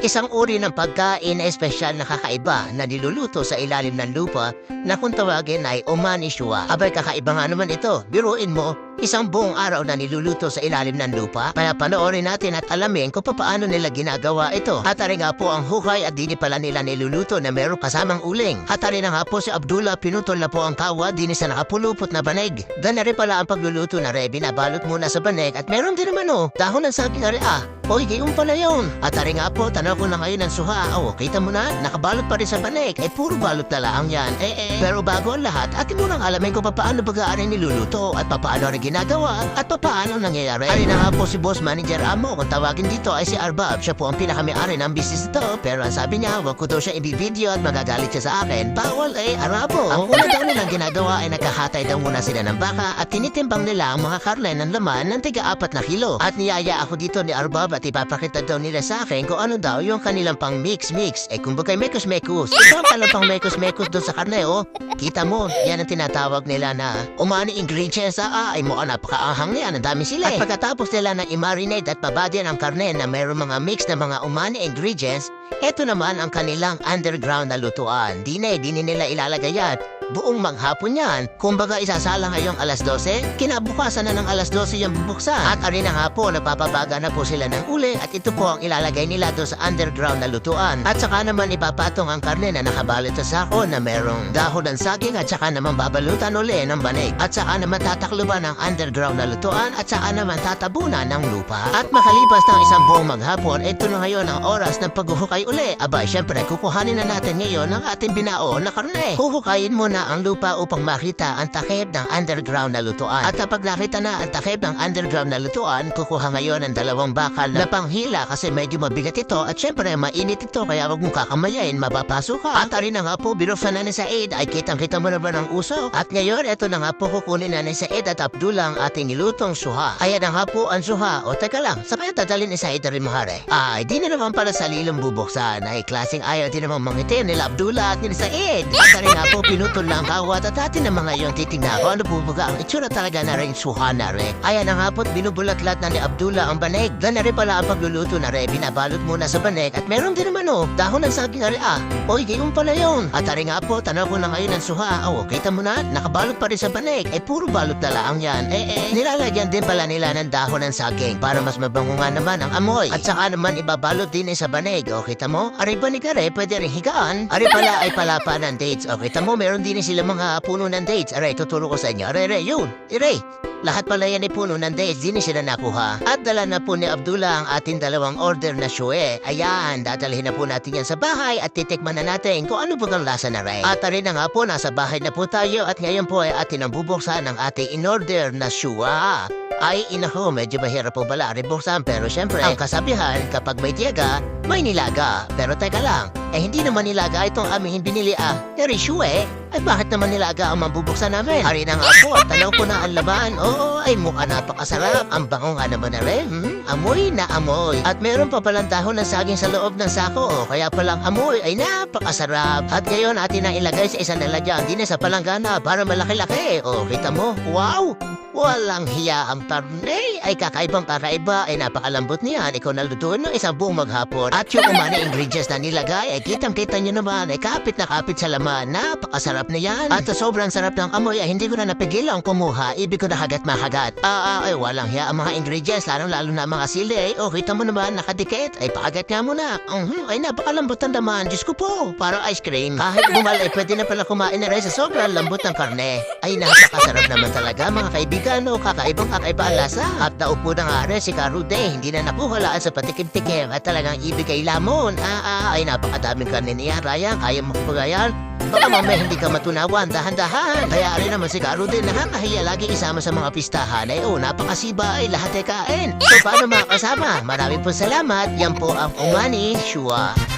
Isang uri ng pagkain na espesyal na kakaiba na niluluto sa ilalim ng lupa na kung tawagin ay omanishwa. Abay kakaiba nga naman ito. Biruin mo, isang buong araw na niluluto sa ilalim ng lupa. Kaya panoorin natin at alamin kung paano nila ginagawa ito. Hatari nga po ang hukay at dini pala nila niluluto na meron kasamang uling. Hatari na nga po si Abdullah pinutol na po ang kawa dini sa nakapulupot na banig. Dan na rin pala ang pagluluto na re, binabalot muna sa banig at meron din naman oh, dahon ng saging na re ah. Oy, gayon pala yun. At tari nga po, tanaw ko na ngayon ng suha. Oh, kita mo na, nakabalot pa rin sa banig. Eh, puro balot na lang yan. Eh, eh. Pero bago ang lahat, atin mo nang alamin kung paano bagaan niluluto at paano rin ginagawa at paano nangyayari. Ari na nga po si Boss Manager Amo. Kung tawagin dito ay si Arbab. Siya po ang pinakami-ari ng business ito. Pero ang sabi niya, wag ko daw siya i-video at magagalit siya sa akin. Bawal eh, Arabo. Ang una daw nilang ginagawa ay nagkahatay daw muna sila ng baka at tinitimbang nila ang mga karne ng laman ng tiga apat na kilo. At niyaya ako dito ni Arbab at ipapakita daw nila sa akin kung ano daw yung kanilang pang mix-mix. Eh kung bagay mekos-mekos. Ito ang kanilang pang mekos-mekos doon sa karne oh. Kita mo, yan ang tinatawag nila na umani ingredients ah, ay mukhang napakaanghang yan, ang dami sila eh. At pagkatapos nila na i-marinate at pabadyan ang karne na mayroong mga mix na mga umani ingredients, eto naman ang kanilang underground na lutuan. Di na eh, di nila ilalagay yan. Buong maghapon yan. Kumbaga isasala ngayong alas 12, kinabukasan na ng alas 12 yung bubuksan. At arin na nga po, napapabaga na po sila ng uli at ito po ang ilalagay nila doon sa underground na lutuan. At saka naman ipapatong ang karne na nakabalot sa sako na merong dahon ng saging at saka naman babalutan uli ng banig. At saka naman tatakluban ng underground na lutuan at saka naman tatabunan ng lupa. At makalipas ng isang buong maghapon, ito na ngayon ang oras ng paghuhukay uli. Aba, syempre, kukuhanin na natin ngayon ang ating binao na karne. Huhukayin muna ang lupa upang makita ang takip ng underground na lutuan. At kapag nakita na ang takip ng underground na lutuan, kukuha ngayon ang dalawang bakal na panghila kasi medyo mabigat ito at syempre mainit ito kaya wag mong kakamayain, mapapasok ka. At na nga po, binuksan na ni Said ay kitang-kita mo na ba ng uso? At ngayon, ito na nga po kukunin na ni Said at Abdullah ang ating nilutong suha. Ayan na nga po ang suha. O teka lang, sa kaya dadalhin ni Said rin mahare? Ay, di na naman pala sa lilong bubuksan. Ay, klaseng ayaw din naman mangitim nila Abdullah at ni Said. At nga po, pinutol na ang kawat at atin na mga yung titignan ko ano bubuga ang itsura talaga na rin suha na rin. Ayan na nga po't binubulat-lat na ni Abdullah ang banig. Dan na rin pala ang pagluluto na rin. Binabalot muna sa banig at meron din naman oh, dahon ng saging na rin ah. Oy, gayon pala yun. At ari nga po, tanaw ko na ngayon ang suha. Oh, kita mo na, nakabalot pa rin sa banig. Eh, puro balot na lang yan. Eh, eh, nilalagyan din pala nila ng dahon ng saging para mas mabango nga naman ang amoy. At saka naman ibabalot din eh sa banig. O, kita mo? Ari banig are, pwede rin higaan. Ari pala ay palapa ng dates. O, kita mo, meron din eh sila mga puno ng dates. Aray, tuturo ko sa inyo. Aray, aray, yun. Aray. Lahat pala yan ay puno ng dates, di na sila nakuha. At dala na po ni Abdullah ang ating dalawang order na shue. Ayan, dadalhin na po natin yan sa bahay at titikman na natin kung ano bang lasa na rin. At rin na nga po, nasa bahay na po tayo at ngayon po ay atin ang bubuksan ang ating in-order na shua. Ay, inaho, medyo mahirap po pala rin buksan pero syempre, ang kasabihan kapag may tiyaga, may nilaga. Pero teka lang, eh hindi naman nilaga itong aming binili ah. Pero shue, ay bakit naman nilaga ang mabubuksan namin? Ari na nga po, tanaw ko na ang laman. Oo, ay mukha napakasarap. Ang bango nga naman na rin. Hmm? Amoy na amoy. At meron pa palang dahon ng saging sa loob ng sako. Oh, kaya palang amoy ay napakasarap. At ngayon atin na ilagay sa isang lalagyan din sa palanggana para malaki-laki. Oh, kita mo? Wow! Walang hiya ang karne ay kakaibang kakaiba ay napakalambot niyan. Ikaw nalutuin ng isang buong maghapon. At yung umani ingredients na nilagay ay kitang-kita nyo naman ay kapit na kapit sa laman. Napakasarap na yan. At sobrang sarap ng amoy ay hindi ko na napigilang kumuha. Ibig ko na hagat mahagat. Ah, ah, ay walang hiya ang mga ingredients lalong lalo na ang mga sili. O kita mo naman nakadikit. Ay pakagat nga muna. Mhm, ay napakalambot ang laman. Diyos ko po. Parang ice cream. Kahit bumal ay pwede na pala kumain na rin sa sobrang lambot ng karne. Ay napakasarap naman talaga mga kaibigan o kakaibang kakaiba ang lasa. At naupo na nga rin si Karude. Hindi na napuhalaan sa patikim-tikim at talagang ibigay lamon. Ah, ah, ay napakadaming karne niya. Ryan, kaya mo? Baka mamaya hindi ka matunawan, dahan-dahan. Kaya rin naman si Karude nakakahiya lagi isama sa mga pistahan. Ay oh, napakasiba ay lahat ay kain. So paano mga kasama? Maraming po salamat. Yan po ang Umani Shua.